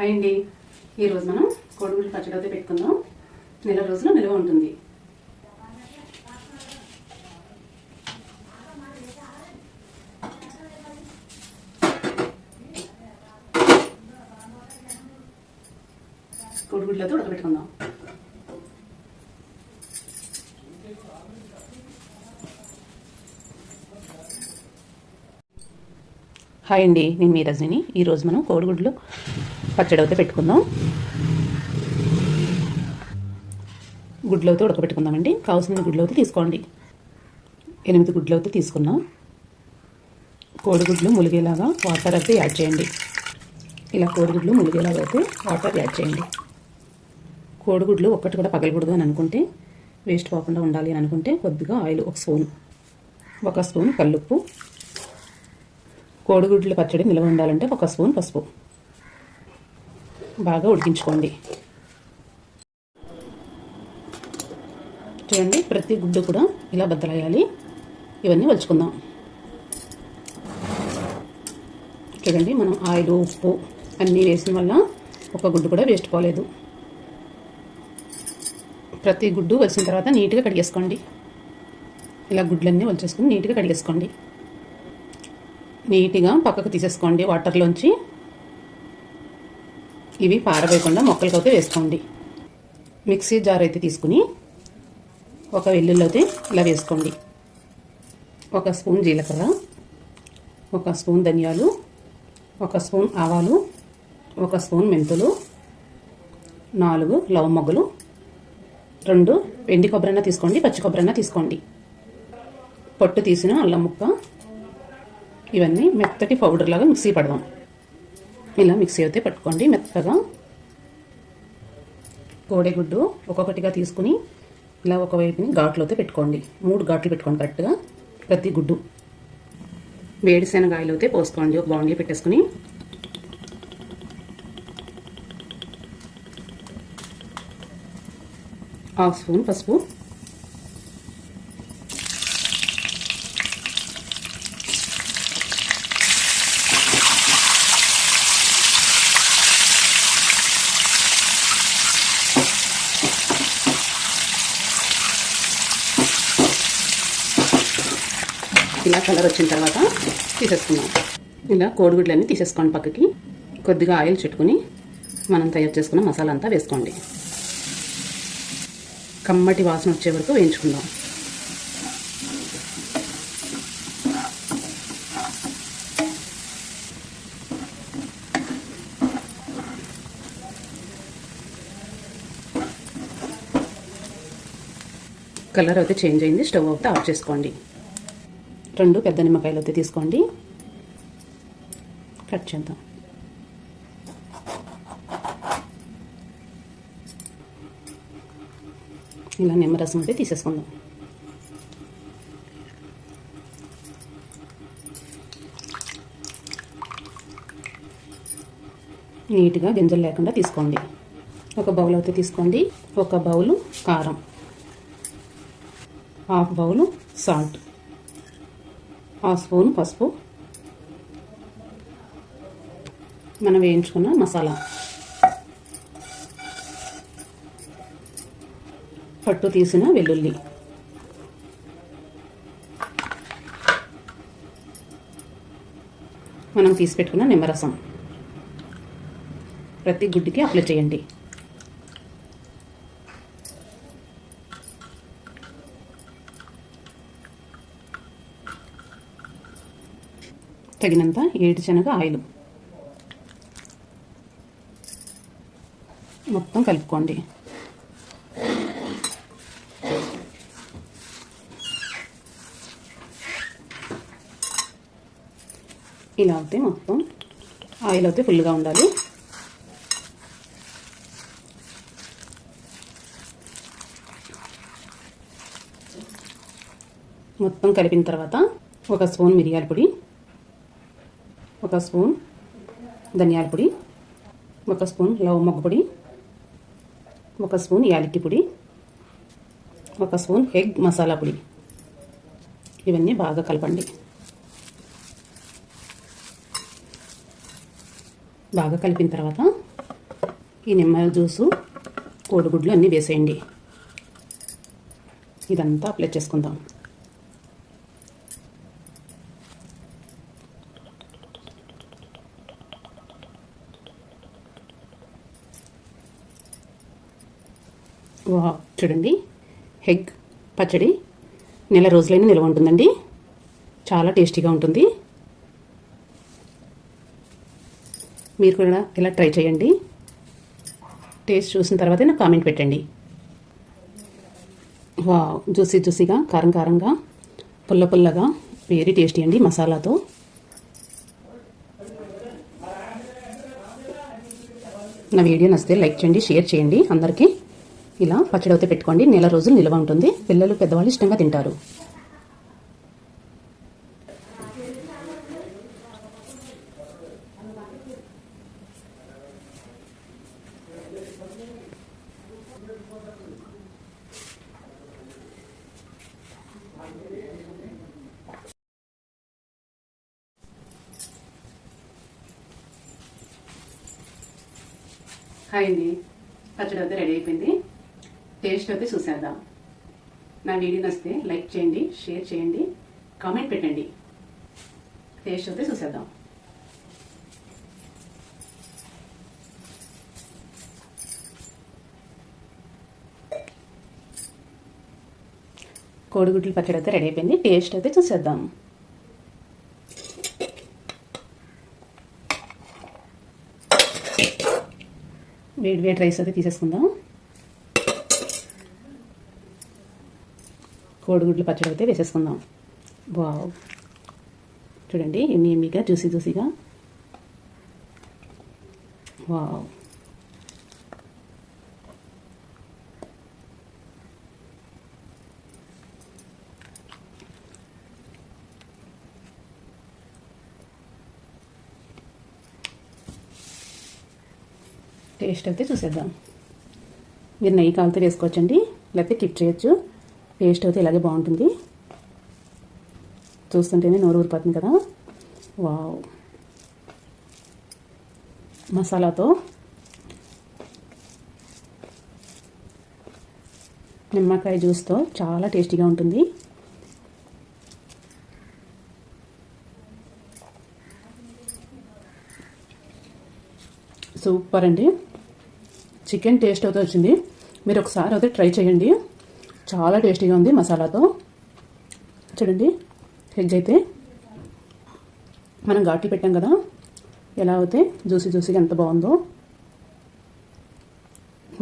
Hi అండి ఈరోజు మనం కోడిగుడ్డు పచ్చడి అయితే పెట్టుకుందాం. నెల రోజులు నిల్వ ఉంటుంది. కోడిగుడ్లతో ఉడకబెట్టుకుందాం. హాయ్ అండి నేను మీ రజని. ఈరోజు మనం కోడిగుడ్లు పచ్చడి అయితే పెట్టుకుందాం. గుడ్లు అయితే ఉడకబెట్టుకుందామండి. కావాల్సిన గుడ్లు అయితే తీసుకోండి. ఎనిమిది గుడ్లు అయితే తీసుకున్నాం. కోడిగుడ్లు ములిగేలాగా వాటర్ అయితే యాడ్ చేయండి. ఇలా కోడిగుడ్లు ములిగేలాగా అయితే వాటర్ యాడ్ చేయండి. కోడిగుడ్లు ఒక్కటి కూడా పగలకూడదు అని అనుకుంటే వేస్ట్ పోకుండా ఉండాలి అని అనుకుంటే కొద్దిగా ఆయిల్ ఒక స్పూన్ ఒక స్పూన్ కల్లుప్పు కోడిగుడ్ల పచ్చడి నిల్వ ఉండాలంటే ఒక స్పూన్ పసుపు. బాగా ఉడికించుకోండి. చూడండి ప్రతి గుడ్డు కూడా ఇలా బద్దలయ్యాలి. ఇవన్నీ వలుచుకుందాం. చూడండి మనం ఆయిల్ ఉప్పు అన్నీ వేసిన వల్ల ఒక గుడ్డు కూడా వేస్ట్ పోలేదు. ప్రతి గుడ్డు వచ్చిన తర్వాత నీట్గా కడిగేసుకోండి. ఇలా గుడ్లన్నీ వలిచేసుకుని నీట్గా కడిగేసుకోండి. నీట్గా పక్కకు తీసేసుకోండి వాటర్లోంచి. ఇవి పారవేయకుండా మొక్కలకైతే వేసుకోండి. మిక్సీ జార్ అయితే తీసుకుని ఒక వెల్లుల్లోతే ఇలా వేసుకోండి. ఒక స్పూన్ జీలకర్ర ఒక స్పూన్ ధనియాలు ఒక స్పూన్ ఆవాలు ఒక స్పూన్ మెంతులు నాలుగు లవ మొగ్గలు రెండు ఎండి కొబ్బరైనా తీసుకోండి పచ్చి కొబ్బరైనా తీసుకోండి. పొట్టు తీసిన అల్లం ముక్క ఇవన్నీ మెత్తటి పౌడర్ లాగా మిక్సీ పడదాం. ఇలా మిక్సీ అయితే పట్టుకోండి మెత్తగా. కోడిగుడ్డు ఒక్కొక్కటిగా తీసుకుని ఇలా ఒకవైపుని ఘాట్లు అయితే పెట్టుకోండి. మూడు ఘాట్లు పెట్టుకోండి కరెక్ట్గా ప్రతి గుడ్డు. వేడిశనగ అయితే పోసుకోండి. ఒక బాండీ పెట్టేసుకుని. హాఫ్ స్పూన్ పసుపు. ఇలా కలర్ వచ్చిన తర్వాత తీసేసుకుందాం. ఇలా కోడిగుడ్లన్నీ తీసేసుకోండి పక్కకి. కొద్దిగా ఆయిల్ చుట్టుకుని మనం తయారు చేసుకున్న మసాలా అంతా వేసుకోండి. కమ్మటి వాసన వచ్చే వరకు వేయించుకుందాం. కలర్ అయితే చేంజ్ అయింది స్టవ్ అయితే ఆఫ్ చేసుకోండి. రెండు పెద్ద నిమ్మకాయలు అయితే తీసుకోండి. కట్ చేద్దాం. ఇలా నిమ్మరసం అయితే తీసేసుకుందాం. నీట్గా గింజలు లేకుండా తీసుకోండి. ఒక బౌల్ అయితే తీసుకోండి. ఒక బౌలు కారం. Half bowl salt. Half spoon పసుపు. మనం వేయించుకున్న మసాలా. పట్టు తీసిన వెల్లుల్లి. మనం తీసి పెట్టుకున్న నిమ్మరసం. ప్రతి గుడ్డికి అప్లై చేయండి. తగినంత ఏడుశనగ ఆయిల్. మొత్తం కలుపుకోండి. ఇలా అవుతే మొత్తం ఆయిల్ అయితే ఫుల్గా ఉండాలి. మొత్తం కలిపిన తర్వాత ఒక స్పూన్ మిరియాల పొడి ఒక స్పూన్ ధనియాల పొడి ఒక స్పూన్ లవ మొగ్గ పొడి ఒక స్పూన్ యాలకి పొడి ఒక స్పూన్ ఎగ్ మసాలా పొడి. ఇవన్నీ బాగా కలపండి. బాగా కలిపిన తర్వాత ఈ నిమ్మ జ్యూసు కోడిగుడ్లు అన్నీ వేసేయండి. ఇదంతా అప్లై చేసుకుందాం వా చూడండి. హెగ్ పచ్చడి. నెల రోజులైనా నిల్వ ఉంటుందండి. చాలా టేస్టీగా ఉంటుంది. మీరు కూడా ఇలా ట్రై చేయండి. టేస్ట్ చూసిన తర్వాతే నాకు కామెంట్ పెట్టండి. వా జ్యూసీ జ్యూసీగా కారం కారంగా పుల్ల పుల్లగా వెరీ టేస్టీ అండి మసాలాతో. నా వీడియో నచ్చితే లైక్ చేయండి షేర్ చేయండి అందరికీ. ఇలా పచ్చడి అయితే పెట్టుకోండి. నెల రోజులు నిల్వ ఉంటుంది. పిల్లలు పెద్దవాళ్ళు ఇష్టంగా తింటారు. హాయ్ అండి. పచ్చడి అయితే రెడీ అయిపోయింది. టేస్ట్ అయితే చూసేద్దాం. నా వీడియో నచ్చితే లైక్ చేయండి షేర్ చేయండి కామెంట్ పెట్టండి. టేస్ట్ అయితే చూసేద్దాం. కోడిగుడ్ల పచ్చడి అయితే రెడీ అయిపోయింది. టేస్ట్ అయితే చూసేద్దాం. వేడి వేడి రైస్ అయితే తీసేసుకుందాం. కోడిగుడ్ల పచ్చడి అయితే వేసేసుకుందాం. వావ్. చూడండి ఎమ్మి ఎమ్మిగా జ్యూసీ జ్యూసీగా. వావ్. టేస్ట్ అయితే చూసేద్దాం. మీరు నెయ్యి కాలితే వేసుకోవచ్చండి లేకపోతే కిప్ చేయొచ్చు. టేస్ట్ అయితే ఇలాగే బాగుంటుంది. చూస్తుంటేనే నోరు ఊరిపోతుంది కదా. వావ్. మసాలాతో నిమ్మకాయ జ్యూస్తో చాలా టేస్టీగా ఉంటుంది. సూపర్ అండి. చికెన్ టేస్ట్ అయితే వచ్చింది. మీరు ఒకసారి అయితే ట్రై చేయండి. చాలా టేస్టీగా ఉంది మసాలాతో. చూడండి ఎగ్ అయితే మనం ఘాట్లు పెట్టాం కదా ఎలా అయితే జ్యూసీ జ్యూసీగా ఎంత బాగుందో.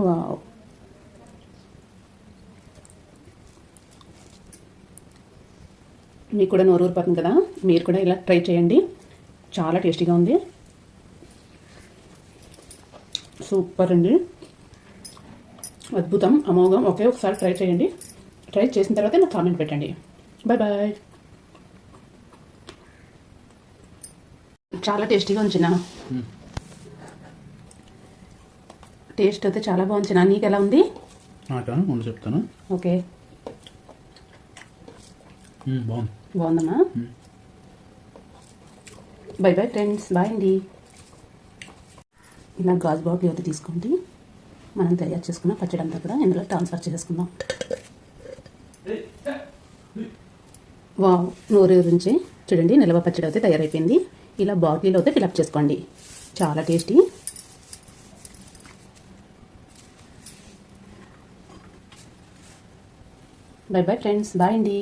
వావ్. మీకు కూడా నోరు పక్కన కదా మీరు కూడా ఇలా ట్రై చేయండి. చాలా టేస్టీగా ఉంది. సూపర్ అండి. అద్భుతం అమోఘం ఒకే ఒకసారి ట్రై చేయండి. ట్రై చేసిన తర్వాత నాకు కామెంట్ పెట్టండి. బాయ్ బాయ్ చాలా టేస్టీగా ఉంచిన టేస్ట్ అయితే చాలా బాగుంచిన నీకు ఎలా ఉంది? ముందు చెప్తాను. ఓకే. మ్మ్, బాగుంది. బాగుందమ్మా. బాయ్ బాయ్ ఫ్రెండ్స్ బాయ్ అండి. ఇలా గాజు బాటిల్ అయితే తీసుకోండి మనం తయారు చేసుకున్న పచ్చడి అంతా కూడా ఇందులో ట్రాన్స్ఫర్ చేసుకుందాం వావ్ నూరు నుంచి చూడండి నిల్వ పచ్చడి అయితే తయారైపోయింది. ఇలా బాటిల్లో అయితే ఫిలప్ చేసుకోండి. చాలా tasty bye bye friends bye అండి.